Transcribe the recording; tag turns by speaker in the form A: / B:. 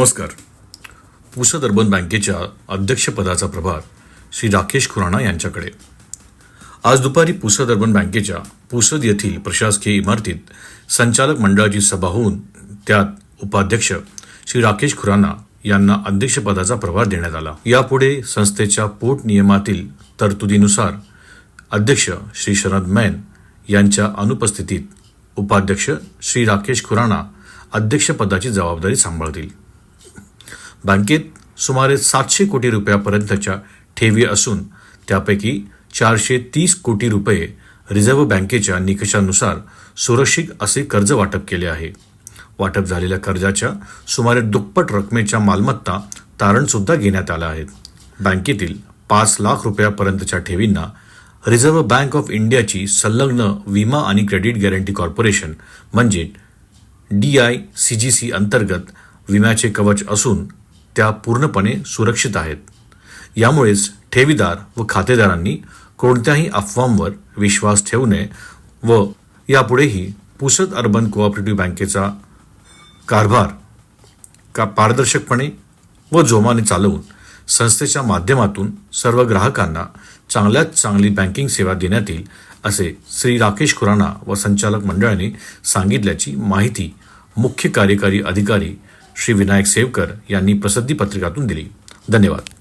A: नमस्कार. पुसद अर्बन बँकेच्या अध्यक्षपदाचा प्रभार श्री राकेश खुराणा यांच्याकडे. आज दुपारी पुसद अर्बन बँकेच्या पुसद येथील प्रशासकीय इमारतीत संचालक मंडळाची सभा होऊन त्यात उपाध्यक्ष श्री राकेश खुराना यांना अध्यक्षपदाचा प्रभार देण्यात आला. यापुढे संस्थेच्या पोट नियमातील तरतुदीनुसार अध्यक्ष श्री शरद मैन यांच्या अनुपस्थितीत उपाध्यक्ष श्री राकेश खुराणा अध्यक्षपदाची जबाबदारी सांभाळतील. बँकेत सुमारे सातशे कोटी रुपयापर्यंतच्या ठेवी असून त्यापैकी चारशे तीस कोटी रुपये रिझर्व्ह बँकेच्या निकषानुसार सुरक्षित असे कर्ज वाटप केले आहे. वाटप झालेल्या कर्जाच्या सुमारे दुप्पट रकमेच्या मालमत्ता तारणसुद्धा घेण्यात आल्या आहेत. बँकेतील पाच लाख रुपयापर्यंतच्या ठेवींना रिझर्व्ह बँक ऑफ इंडियाची संलग्न विमा आणि क्रेडिट गॅरंटी कॉर्पोरेशन म्हणजे D I C G C अंतर्गत विम्याचे कवच असून त्या पूर्णपणे सुरक्षित आहेत. यामुळेच ठेवीदार व खातेदारांनी कोणत्याही अफवांवर विश्वास ठेवू नये व यापुढेही पुसद अर्बन कोऑपरेटिव्ह बँकेचा कारभार का पारदर्शकपणे व जोमाने चालवून संस्थेच्या माध्यमातून सर्व ग्राहकांना चांगल्यात चांगली बँकिंग सेवा देण्यात येईल असे श्री राकेश खुराना व संचालक मंडळाने सांगितल्याची माहिती मुख्य कार्यकारी अधिकारी श्री विनायक सेवकर यांनी प्रसिद्धी पत्रकातून दिली. धन्यवाद.